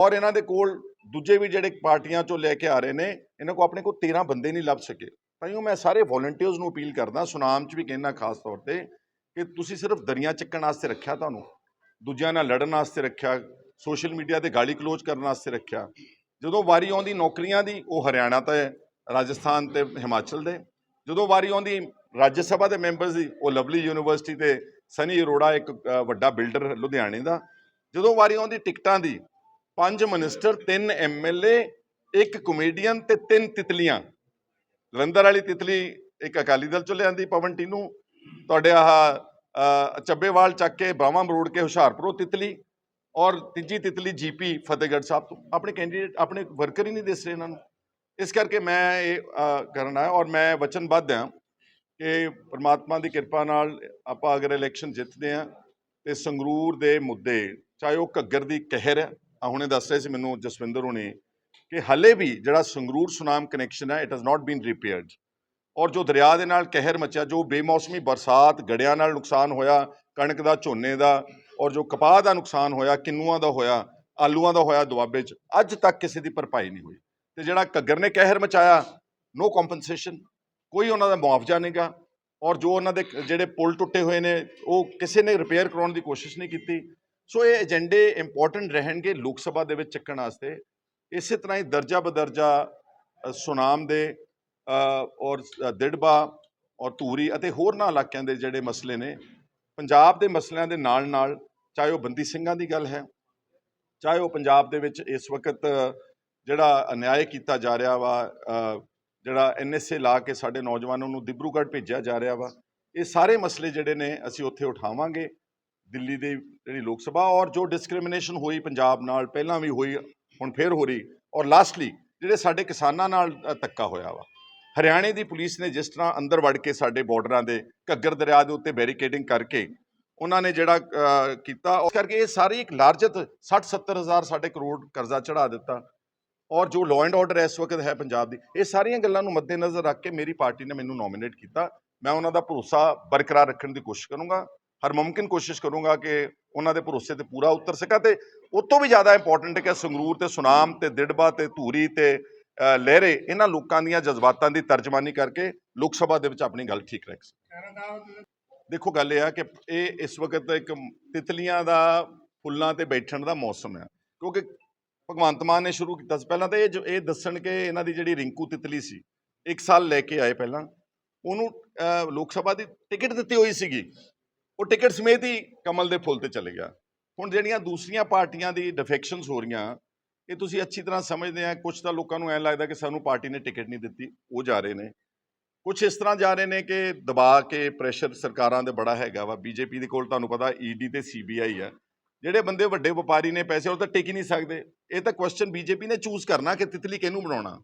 ਔਰ ਇਹਨਾਂ ਦੇ ਕੋਲ ਦੂਜੇ ਵੀ ਜਿਹੜੇ ਪਾਰਟੀਆਂ ਚੋਂ ਲੈ ਕੇ ਆ ਰਹੇ ਨੇ, ਇਹਨਾਂ ਕੋ ਆਪਣੇ ਕੋ 13 ਬੰਦੇ ਨਹੀਂ ਲੱਭ ਸਕੇ। ਤਾਈਓ ਮੈਂ ਸਾਰੇ ਵੋਲੰਟੀਅਰਸ ਨੂੰ ਅਪੀਲ ਕਰਦਾ, ਸੁਨਾਮ ਚ ਵੀ ਕਹਿਣਾ ਖਾਸ ਤੌਰ ਤੇ ਕਿ ਤੁਸੀਂ ਸਿਰਫ ਦਰੀਆਂ ਚੱਕਣ ਵਾਸਤੇ ਰੱਖਿਆ ਤੁਹਾਨੂੰ, ਦੂਜਿਆਂ ਨਾਲ ਲੜਨ ਵਾਸਤੇ ਰੱਖਿਆ ਸੋਸ਼ਲ ਮੀਡੀਆ ਤੇ ਗਾਲੀ ਕਲੋਜ਼ ਕਰਨ ਵਾਸਤੇ ਰੱਖਿਆ। ਜਦੋਂ ਵਾਰੀ ਆਉਂਦੀ ਨੌਕਰੀਆਂ ਦੀ, ਉਹ ਹਰਿਆਣਾ ਤੇ, ਰਾਜਸਥਾਨ ਤੇ, ਹਿਮਾਚਲ ਦੇ। ਜਦੋਂ ਵਾਰੀ ਆਉਂਦੀ ਰਾਜ ਸਭਾ ਦੇ ਮੈਂਬਰਸ ਦੀ, ਉਹ ਲਵਲੀ ਯੂਨੀਵਰਸਿਟੀ ਤੇ, ਸਨੀ ਅਰੋੜਾ ਇੱਕ ਵੱਡਾ ਬਿਲਡਰ ਲੁਧਿਆਣੇ ਦਾ। ਜਦੋਂ ਵਾਰੀ ਆਉਂਦੀ ਟਿਕਟਾਂ ਦੀ ਪੰਜ ਮਿਨਿਸਟਰ, ਤਿੰਨ ਐਮਐਲਏ ਇੱਕ ਕਮੇਡੀਅਨ ਤੇ ਤਿੰਨ ਤਿਤਲੀਆਂ। ਜਲੰਧਰ ਵਾਲੀ ਤਿਤਲੀ ਇੱਕ ਅਕਾਲੀ ਦਲ ਚੋਂ ਲਿਆਂਦੀ ਪਵਨ ਟੀਨੂ। ਤੁਹਾਡੇ ਆਹ ਚੱਬੇਵਾਲ ਚੱਕ ਕੇ ਬਾਵਾ ਮਰੋੜ ਕੇ ਹੁਸ਼ਿਆਰਪੁਰੋਂ ਤਿਤਲੀ ਔਰ ਤੀਜੀ ਤਿਤਲੀ ਜੀਪੀ ਫਤਿਹਗੜ੍ਹ ਸਾਹਿਬ ਤੋਂ। ਆਪਣੇ ਕੈਂਡੀਡੇਟ ਆਪਣੇ ਵਰਕਰ ਹੀ ਨਹੀਂ ਦਿਸ ਰਹੇ ਇਹਨਾਂ ਨੂੰ। ਇਸ ਕਰਕੇ ਮੈਂ ਇਹ ਕਰਨਾ ਹੈ ਔਰ ਮੈਂ ਵਚਨਬੱਧ ਹਾਂ ਕਿ ਪ੍ਰਮਾਤਮਾ ਦੀ ਕਿਰਪਾ ਨਾਲ ਆਪਾਂ ਅਗਰ ਇਲੈਕਸ਼ਨ ਜਿੱਤਦੇ ਹਾਂ ਤੇ ਸੰਗਰੂਰ ਦੇ ਮੁੱਦੇ, ਚਾਹੇ ਉਹ ਘੱਗਰ ਦੀ ਕਹਿਰ ਹੈ ਆ ਹੁਣੇ ਦੱਸ ਰਹੇ ਸੀ ਮੈਨੂੰ ਜਸਵਿੰਦਰ ਹੁਣੇ ਕਿ ਹਲੇ ਵੀ ਜਿਹੜਾ ਸੰਗਰੂਰ ਸੁਨਾਮ ਕਨੈਕਸ਼ਨ ਹੈ it has not been repaired ਔਰ ਜੋ ਦਰਿਆ ਦੇ ਨਾਲ ਕਹਿਰ ਮਚਿਆ, ਜੋ ਬੇਮੌਸਮੀ ਬਰਸਾਤ ਗੜਿਆਂ ਨਾਲ ਨੁਕਸਾਨ ਹੋਇਆ, ਕਣਕ ਦਾ, ਝੋਨੇ ਦਾ, ਔਰ ਜੋ ਕਪਾਹ ਦਾ ਨੁਕਸਾਨ ਹੋਇਆ, ਕਿੰਨੂਆਂ ਦਾ ਹੋਇਆ, ਆਲੂਆਂ ਦਾ ਹੋਇਆ ਦੁਆਬੇ 'ਚ, ਅੱਜ ਤੱਕ ਕਿਸੇ ਦੀ ਭਰਪਾਈ ਨਹੀਂ ਹੋਈ। ਤੇ ਜਿਹੜਾ ਘੱਗਰ ਨੇ ਕਹਿਰ ਮਚਾਇਆ ਨੋ ਕੰਪਨਸੇਸ਼ਨ ਕੋਈ ਉਹਨਾਂ ਦਾ ਮੁਆਵਜ਼ਾ ਨਹੀਂਗਾ ਔਰ ਜੋ ਉਹਨਾਂ ਦੇ ਜਿਹੜੇ ਪੁਲ ਟੁੱਟੇ ਹੋਏ ਨੇ, ਉਹ ਕਿਸੇ ਨੇ ਰਿਪੇਅਰ ਕਰਾਉਣ ਦੀ ਕੋਸ਼ਿਸ਼ ਨਹੀਂ ਕੀਤੀ। ਸੋ ਇਹ ਏਜੰਡੇ ਇੰਪੋਰਟੈਂਟ ਰਹਿਣਗੇ ਲੋਕ ਸਭਾ ਦੇ ਵਿੱਚ ਚੱਕਣ ਵਾਸਤੇ। ਇਸੇ ਤਰ੍ਹਾਂ ਹੀ ਦਰਜਾ ਬਦਰਜਾ ਅ, ਸੁਨਾਮ ਦੇ ਔਰ ਦਿੜਬਾ ਔਰ ਧੂਰੀ ਅਤੇ ਹੋਰਨਾਂ ਇਲਾਕਿਆਂ ਦੇ ਜਿਹੜੇ ਮਸਲੇ ਨੇ ਪੰਜਾਬ ਦੇ ਮਸਲਿਆਂ ਦੇ ਨਾਲ ਨਾਲ ਚਾਹੇ ਉਹ ਬੰਦੀ ਸਿੰਘਾਂ ਦੀ ਗੱਲ ਹੈ ਚਾਹੇ ਉਹ ਪੰਜਾਬ ਦੇ ਵਿੱਚ ਇਸ ਵਕਤ ਜਿਹੜਾ ਅਨਿਆਏ ਕੀਤਾ ਜਾ ਰਿਹਾ ਵਾ ਅ, ਜਿਹੜਾ ਐਨਐਸਏ ਲਾ ਕੇ ਸਾਡੇ ਨੌਜਵਾਨਾਂ ਨੂੰ ਦਿਬਰੂਗੜ੍ਹ ਭੇਜਿਆ ਜਾ ਰਿਹਾ ਵਾ ਇਹ ਸਾਰੇ ਮਸਲੇ ਜਿਹੜੇ ਨੇ ਅਸੀਂ ਉੱਥੇ ਉਠਾਵਾਂਗੇ। ਦਿੱਲੀ ਦੇ ਜਿਹੜੀ ਲੋਕ ਸਭਾ ਔਰ ਜੋ ਡਿਸਕ੍ਰਿਮੀਨੇਸ਼ਨ ਹੋਈ ਪੰਜਾਬ ਨਾਲ ਪਹਿਲਾਂ ਵੀ ਹੋਈ ਹੁਣ ਫੇਰ ਹੋ ਰਹੀ ਔਰ ਲਾਸਟਲੀ ਜਿਹੜੇ ਸਾਡੇ ਕਿਸਾਨਾਂ ਨਾਲ ਅ, ਧੱਕਾ ਹੋਇਆ ਵਾ। ਹਰਿਆਣੇ ਦੀ ਪੁਲਿਸ ਨੇ ਜਿਸ ਤਰ੍ਹਾਂ ਅੰਦਰ ਵੜ ਕੇ ਸਾਡੇ ਬਾਰਡਰਾਂ ਦੇ ਘੱਗਰ ਦਰਿਆ ਦੇ ਉੱਤੇ ਬੈਰੀਕੇਡਿੰਗ ਕਰਕੇ ਉਹਨਾਂ ਨੇ ਜਿਹੜਾ ਕੀਤਾ ਉਸ ਕਰਕੇ ਇਹ ਸਾਰੀ ਇੱਕ ਲਾਰਜਤ 60 70 ਹਜ਼ਾਰ ਸਾਡੇ ਕਰੋੜ ਕਰਜ਼ਾ ਚੜਾ ਦਿੱਤਾ ਔਰ ਜੋ ਲਾਅ ਐਂਡ ਆਰਡਰ ਇਸ ਵਕਤ ਹੈ ਪੰਜਾਬ ਦੀ ਇਹ ਸਾਰੀਆਂ ਗੱਲਾਂ ਨੂੰ ਮੱਦੇਨਜ਼ਰ ਰੱਖ ਕੇ ਮੇਰੀ ਪਾਰਟੀ ਨੇ ਮੈਨੂੰ ਨੋਮੀਨੇਟ ਕੀਤਾ। ਮੈਂ ਉਹਨਾਂ ਦਾ ਭਰੋਸਾ ਬਰਕਰਾਰ ਰੱਖਣ ਦੀ ਕੋਸ਼ਿਸ਼ ਕਰੂੰਗਾ। ਹਰ ਮੁਮਕਿਨ ਕੋਸ਼ਿਸ਼ ਕਰੂੰਗਾ ਕਿ ਉਹਨਾਂ ਦੇ ਭਰੋਸੇ ਤੇ ਪੂਰਾ ਉਤਰ ਸਕਾਂ ਤੇ ਉਸ ਤੋਂ ਵੀ ਜ਼ਿਆਦਾ ਇੰਪੋਰਟੈਂਟ ਹੈ ਕਿ ਸੰਗਰੂਰ ਤੇ ਸੁਨਾਮ ਤੇ ਦਿੜਬਾ ਤੇ ਧੂਰੀ ਤੇ ਲਹਿਰੇ, ਇਹਨਾਂ ਲੋਕਾਂ ਦੀਆਂ ਜਜ਼ਬਾਤਾਂ ਦੀ ਤਰਜਮਾਨੀ ਕਰਕੇ ਲੋਕ ਸਭਾ ਦੇ ਵਿੱਚ ਆਪਣੀ ਗੱਲ ਠੀਕ ਰੱਖ ਸਕਾਂ ਦੇਖੋ ਗੱਲ ਇਹ ਆ ਕਿ ਇਹ ਇਸ ਵਕਤ ਇੱਕ ਤਿਤਲੀਆਂ ਦਾ ਫੁੱਲਾਂ ਤੇ ਬੈਠਣ ਦਾ ਮੌਸਮ ਹੈ ਕਿਉਂਕਿ ਭਗਵੰਤ ਮਾਨ ਨੇ ਸ਼ੁਰੂ ਕੀਤਾ ਸੀ। ਪਹਿਲਾਂ ਤਾਂ ਇਹ ਜੋ- ਇਹ ਦੱਸਣ ਕਿ ਇਹਨਾਂ ਦੀ ਜਿਹੜੀ ਰਿੰਕੂ ਤਿਤਲੀ ਸੀ, ਇੱਕ ਸਾਲ ਲੈ ਕੇ ਆਏ ਪਹਿਲਾਂ, ਉਹਨੂੰ ਲੋਕ ਸਭਾ ਦੀ ਟਿਕਟ ਦਿੱਤੀ ਹੋਈ ਸੀਗੀ। ਉਹ ਟਿਕਟ ਸਮੇਤ ਹੀ ਕਮਲ ਦੇ ਫੁੱਲ ਤੇ ਚਲੇ ਗਿਆ। ਹੁਣ ਜਿਹੜੀਆਂ ਦੂਸਰੀਆਂ ਪਾਰਟੀਆਂ ਦੀ ਡਿਫੈਕਸ਼ਨਸ ਹੋ ਰਹੀਆਂ, ਇਹ ਤੁਸੀਂ ਅੱਛੀ ਤਰ੍ਹਾਂ ਸਮਝਦੇ ਆ। ਕੁਝ ਤਾਂ ਲੋਕਾਂ ਨੂੰ ਐਂ ਲੱਗਦਾ ਕਿ ਸਾਨੂੰ ਪਾਰਟੀ ਨੇ ਟਿਕਟ ਨਹੀਂ ਦਿੱਤੀ, ਉਹ ਜਾ ਰਹੇ ਨੇ। ਕੁਝ ਇਸ ਤਰ੍ਹਾਂ ਜਾ ਰਹੇ ਨੇ ਕਿ ਦਬਾ ਕੇ ਪ੍ਰੈਸ਼ਰ ਸਰਕਾਰਾਂ ਦੇ ਬੜਾ ਹੈਗਾ ਵਾ। ਬੀਜੇਪੀ ਦੇ ਕੋਲ ਤੁਹਾਨੂੰ ਪਤਾ ਈਡੀ ਤੇ ਸੀਬੀਆਈ ਆ। ਜਿਹੜੇ ਬੰਦੇ ਵੱਡੇ ਵਪਾਰੀ ਨੇ ਪੈਸੇ, ਉਹ ਤਾਂ ਟਿਕ ਹੀ ਨਹੀਂ ਸਕਦੇ। ਇਹ ਤਾਂ ਕੁਐਸਚਨ ਬੀਜੇਪੀ ਨੇ ਚੂਜ਼ ਕਰਨਾ ਕਿ ਤਿਤਲੀ ਕਿਹਨੂੰ ਬਣਾਉਣਾ।